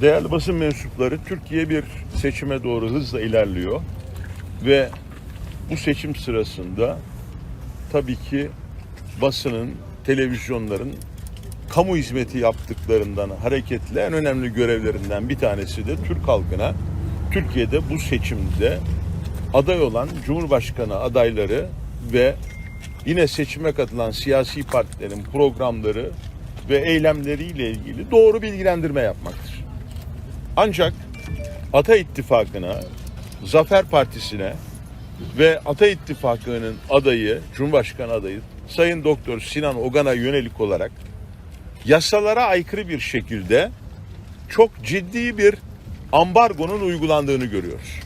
Değerli basın mensupları, Türkiye bir seçime doğru hızla ilerliyor ve bu seçim sırasında tabii ki basının, televizyonların kamu hizmeti yaptıklarından hareketle en önemli görevlerinden bir tanesi de Türk halkına Türkiye'de bu seçimde aday olan Cumhurbaşkanı adayları ve yine seçime katılan siyasi partilerin programları ve eylemleriyle ilgili doğru bilgilendirme yapmaktır. Ancak Ata İttifakı'na, Zafer Partisi'ne ve Ata İttifakı'nın adayı, Cumhurbaşkanı adayı Sayın Doktor Sinan Ogan'a yönelik olarak yasalara aykırı bir şekilde çok ciddi bir ambargonun uygulandığını görüyoruz.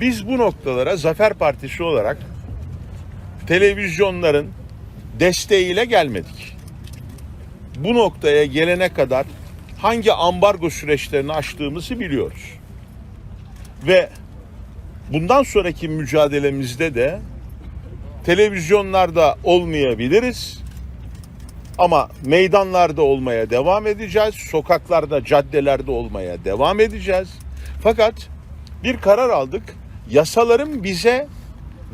Biz bu noktalara Zafer Partisi olarak televizyonların desteğiyle gelmedik. Bu noktaya gelene kadar hangi ambargo süreçlerini açtığımızı biliyoruz. Ve bundan sonraki mücadelemizde de televizyonlarda olmayabiliriz. Ama meydanlarda olmaya devam edeceğiz. Sokaklarda, caddelerde olmaya devam edeceğiz. Fakat bir karar aldık. Yasaların bize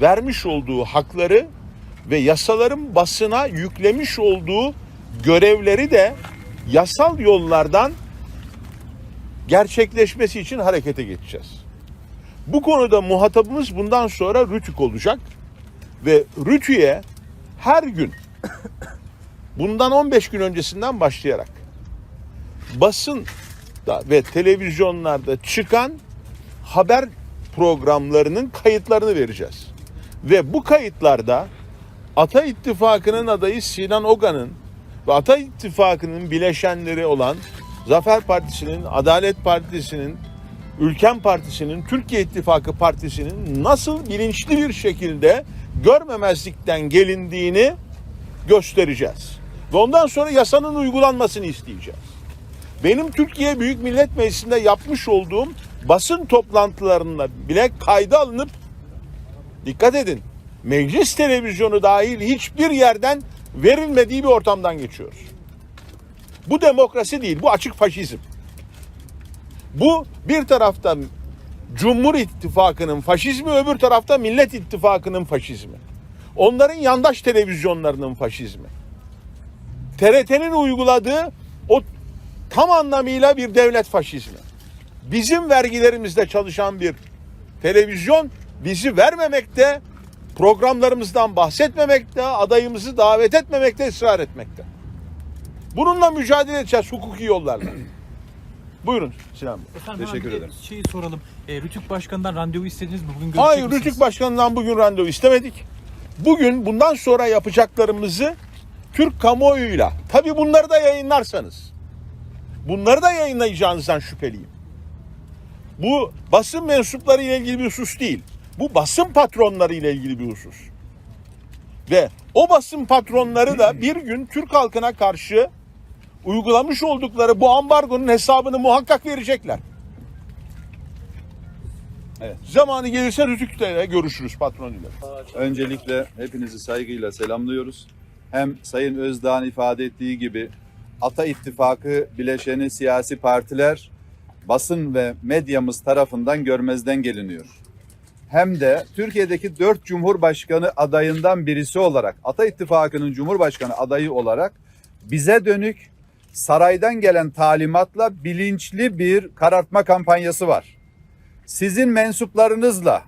vermiş olduğu hakları ve yasaların basına yüklemiş olduğu görevleri de yasal yollardan gerçekleşmesi için harekete geçeceğiz. Bu konuda muhatabımız bundan sonra RÜTÜK olacak ve RÜTÜ'ye her gün bundan 15 gün öncesinden başlayarak basın ve televizyonlarda çıkan haber programlarının kayıtlarını vereceğiz. Ve bu kayıtlarda Ata İttifakı'nın adayı Sinan Ogan'ın Ata İttifakı'nın bileşenleri olan Zafer Partisi'nin, Adalet Partisi'nin, Ülken Partisi'nin, Türkiye İttifakı Partisi'nin nasıl bilinçli bir şekilde görmemezlikten gelindiğini göstereceğiz. Ve ondan sonra yasanın uygulanmasını isteyeceğiz. Benim Türkiye Büyük Millet Meclisi'nde yapmış olduğum basın toplantılarında bile kayda alınıp dikkat edin meclis televizyonu dahil hiçbir yerden verilmediği bir ortamdan geçiyoruz. Bu demokrasi değil, bu açık faşizm. Bu bir tarafta Cumhur İttifakı'nın faşizmi, öbür tarafta Millet İttifakı'nın faşizmi. Onların yandaş televizyonlarının faşizmi. TRT'nin uyguladığı o tam anlamıyla bir devlet faşizmi. Bizim vergilerimizde çalışan bir televizyon bizi vermemekte, programlarımızdan bahsetmemekte, adayımızı davet etmemekte ısrar etmekte. Bununla mücadele edeceğiz hukuki yollarla. Buyurun Sinan Bey. Efendim Teşekkür ederim. Şeyi soralım. E, Rütük Başkanı'ndan randevu istediniz mi? Bugün görüşecek Hayır misiniz? Rütük Başkanı'ndan bugün randevu istemedik. Bugün bundan sonra yapacaklarımızı Türk kamuoyuyla, tabii bunları da yayınlarsanız, bunları da yayınlayacağınızdan şüpheliyim. Bu basın mensupları ile ilgili bir husus değil. Bu basın patronları ile ilgili bir husus. Ve o basın patronları da bir gün Türk halkına karşı uygulamış oldukları bu ambargonun hesabını muhakkak verecekler. Evet. Zamanı gelirse Rütük'te görüşürüz patronuyla. Öncelikle hepinizi saygıyla selamlıyoruz. Hem Sayın Özdağ'ın ifade ettiği gibi Ata İttifakı bileşeni siyasi partiler basın ve medyamız tarafından görmezden geliniyor. Hem de Türkiye'deki dört Cumhurbaşkanı adayından birisi olarak Ata İttifakı'nın Cumhurbaşkanı adayı olarak bize dönük saraydan gelen talimatla bilinçli bir karartma kampanyası var. Sizin mensuplarınızla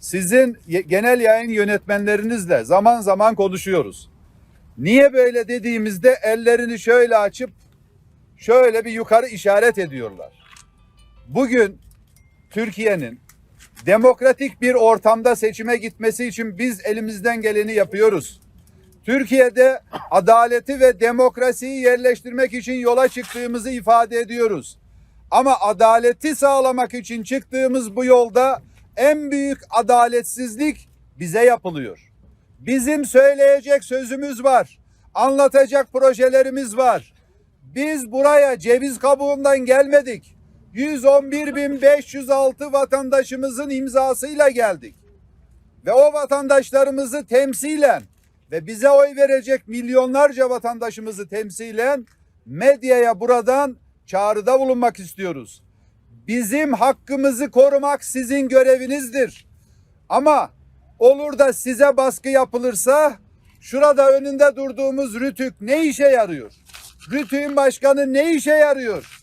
sizin genel yayın yönetmenlerinizle zaman zaman konuşuyoruz. Niye böyle dediğimizde ellerini şöyle açıp şöyle bir yukarı işaret ediyorlar. Bugün Türkiye'nin demokratik bir ortamda seçime gitmesi için biz elimizden geleni yapıyoruz. Türkiye'de adaleti ve demokrasiyi yerleştirmek için yola çıktığımızı ifade ediyoruz. Ama adaleti sağlamak için çıktığımız bu yolda en büyük adaletsizlik bize yapılıyor. Bizim söyleyecek sözümüz var. Anlatacak projelerimiz var. Biz buraya ceviz kabuğundan gelmedik. 111.506 vatandaşımızın imzasıyla geldik. Ve o vatandaşlarımızı temsilen ve bize oy verecek milyonlarca vatandaşımızı temsilen medyaya buradan çağrıda bulunmak istiyoruz. Bizim hakkımızı korumak sizin görevinizdir. Ama olur da size baskı yapılırsa şurada önünde durduğumuz Rütük ne işe yarıyor? Rütük'ün başkanı ne işe yarıyor?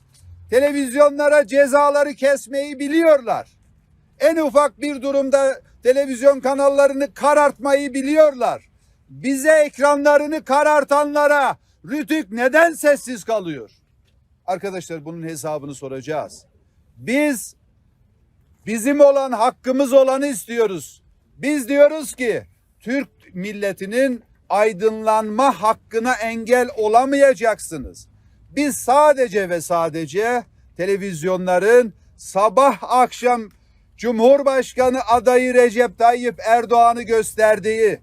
Televizyonlara cezaları kesmeyi biliyorlar. En ufak bir durumda televizyon kanallarını karartmayı biliyorlar. Bize ekranlarını karartanlara Rütük neden sessiz kalıyor? Arkadaşlar bunun hesabını soracağız. Biz bizim olan hakkımız olanı istiyoruz. Biz diyoruz ki Türk milletinin aydınlanma hakkına engel olamayacaksınız. Biz sadece ve sadece televizyonların sabah akşam Cumhurbaşkanı adayı Recep Tayyip Erdoğan'ı gösterdiği,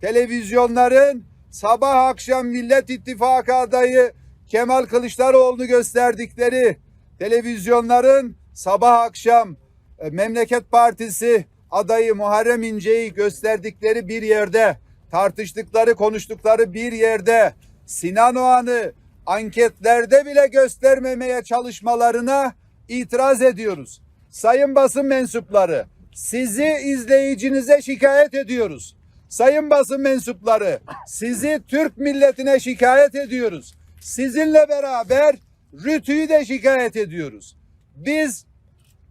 televizyonların sabah akşam Millet İttifakı adayı Kemal Kılıçdaroğlu'nu gösterdikleri, televizyonların sabah akşam e, Memleket Partisi adayı Muharrem İnce'yi gösterdikleri bir yerde, tartıştıkları, konuştukları bir yerde Sinan Oğan'ı anketlerde bile göstermemeye çalışmalarına itiraz ediyoruz. Sayın basın mensupları, sizi izleyicinize şikayet ediyoruz. Sayın basın mensupları, sizi Türk milletine şikayet ediyoruz. Sizinle beraber Rütü'yü de şikayet ediyoruz. Biz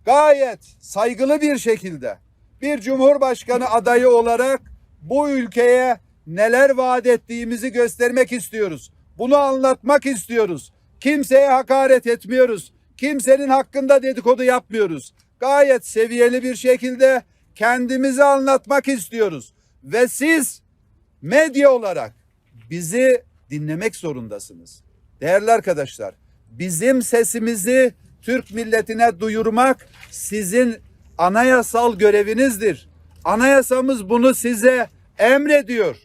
gayet saygılı bir şekilde bir cumhurbaşkanı adayı olarak bu ülkeye neler vaat ettiğimizi göstermek istiyoruz. Bunu anlatmak istiyoruz. Kimseye hakaret etmiyoruz. Kimsenin hakkında dedikodu yapmıyoruz. Gayet seviyeli bir şekilde kendimizi anlatmak istiyoruz. Ve siz medya olarak bizi dinlemek zorundasınız. Değerli arkadaşlar, bizim sesimizi Türk milletine duyurmak sizin anayasal görevinizdir. Anayasamız bunu size emrediyor.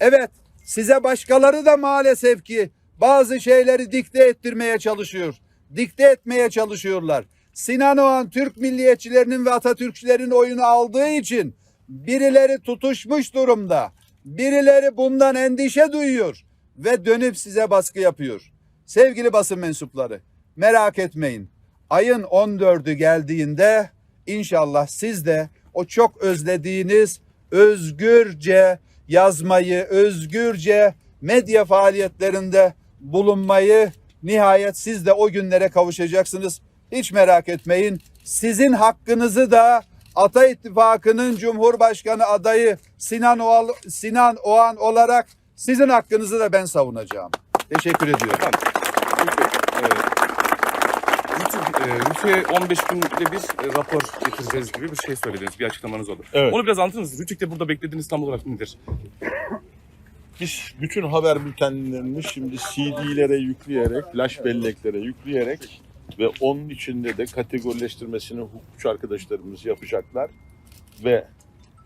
Evet, size başkaları da maalesef ki bazı şeyleri dikte ettirmeye çalışıyor. Dikte etmeye çalışıyorlar. Sinan Oğan Türk milliyetçilerinin ve Atatürkçülerin oyunu aldığı için birileri tutuşmuş durumda. Birileri bundan endişe duyuyor ve dönüp size baskı yapıyor. Sevgili basın mensupları merak etmeyin. Ayın 14'ü geldiğinde inşallah siz de o çok özlediğiniz özgürce yazmayı, özgürce medya faaliyetlerinde bulunmayı nihayet siz de o günlere kavuşacaksınız. Hiç merak etmeyin. Sizin hakkınızı da Ata İttifakı'nın Cumhurbaşkanı adayı Sinan Oğan, Sinan Oğan olarak sizin hakkınızı da ben savunacağım. Teşekkür ediyorum. Rütük'e 15 günde bir e, rapor getireceğiz gibi bir şey söylediniz. Bir açıklamanız olur. Evet. Onu biraz anlatır mısınız? Rütük'te burada beklediğiniz tam olarak nedir? Biz bütün haber bültenlerini şimdi CD'lere yükleyerek, flash belleklere yükleyerek ve onun içinde de kategorileştirmesini hukukçu arkadaşlarımız yapacaklar. Ve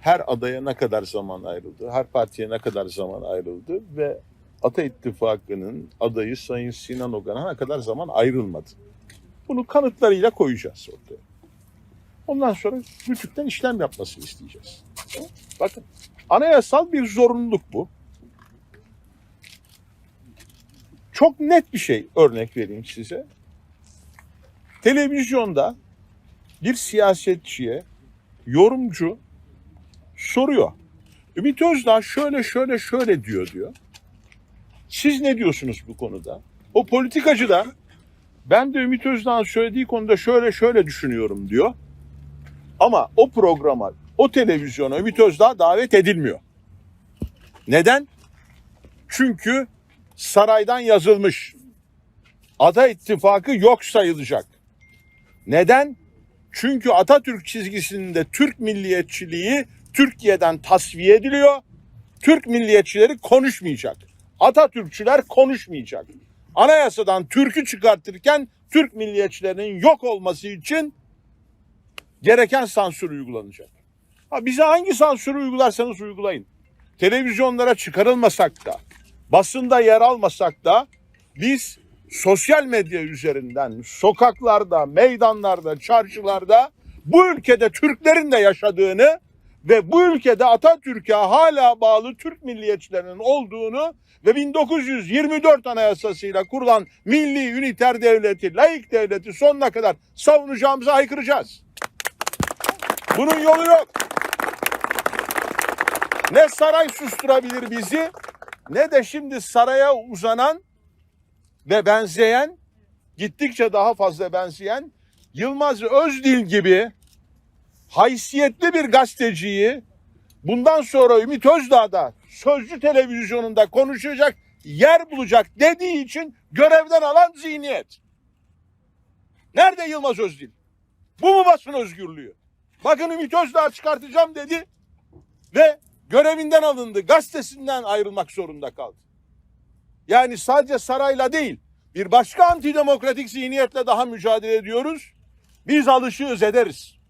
her adaya ne kadar zaman ayrıldı, her partiye ne kadar zaman ayrıldı ve Ata İttifakı'nın adayı Sayın Sinan Ogan'a ne kadar zaman ayrılmadı. Bunu kanıtlarıyla koyacağız ortaya. Ondan sonra Rütük'ten işlem yapmasını isteyeceğiz. Bakın anayasal bir zorunluluk bu. Çok net bir şey örnek vereyim size. Televizyonda bir siyasetçiye yorumcu soruyor. Ümit Özdağ şöyle şöyle şöyle diyor diyor. Siz ne diyorsunuz bu konuda? O politikacı da ben de Ümit Özdağ'ın söylediği konuda şöyle şöyle düşünüyorum diyor. Ama o programa, o televizyona Ümit Özdağ davet edilmiyor. Neden? Çünkü saraydan yazılmış. Ada ittifakı yok sayılacak. Neden? Çünkü Atatürk çizgisinde Türk milliyetçiliği Türkiye'den tasfiye ediliyor. Türk milliyetçileri konuşmayacak. Atatürkçüler konuşmayacak. Anayasadan Türk'ü çıkartırken Türk milliyetçilerinin yok olması için gereken sansür uygulanacak. Ha bize hangi sansürü uygularsanız uygulayın. Televizyonlara çıkarılmasak da, basında yer almasak da biz sosyal medya üzerinden sokaklarda, meydanlarda, çarşılarda bu ülkede Türklerin de yaşadığını ve bu ülkede Atatürk'e hala bağlı Türk milliyetçilerinin olduğunu ve 1924 Anayasası'yla kurulan milli üniter devleti, laik devleti sonuna kadar savunacağımızı haykıracağız. Bunun yolu yok. Ne saray susturabilir bizi ne de şimdi saraya uzanan ve benzeyen gittikçe daha fazla benzeyen Yılmaz Özdil gibi haysiyetli bir gazeteciyi bundan sonra Ümit Özdağ'da Sözcü televizyonunda konuşacak yer bulacak dediği için görevden alan zihniyet. Nerede Yılmaz Özdil? Bu mu basın özgürlüğü? Bakın Ümit Özdağ çıkartacağım dedi ve görevinden alındı. Gazetesinden ayrılmak zorunda kaldı. Yani sadece sarayla değil bir başka antidemokratik zihniyetle daha mücadele ediyoruz. Biz alışığız ederiz.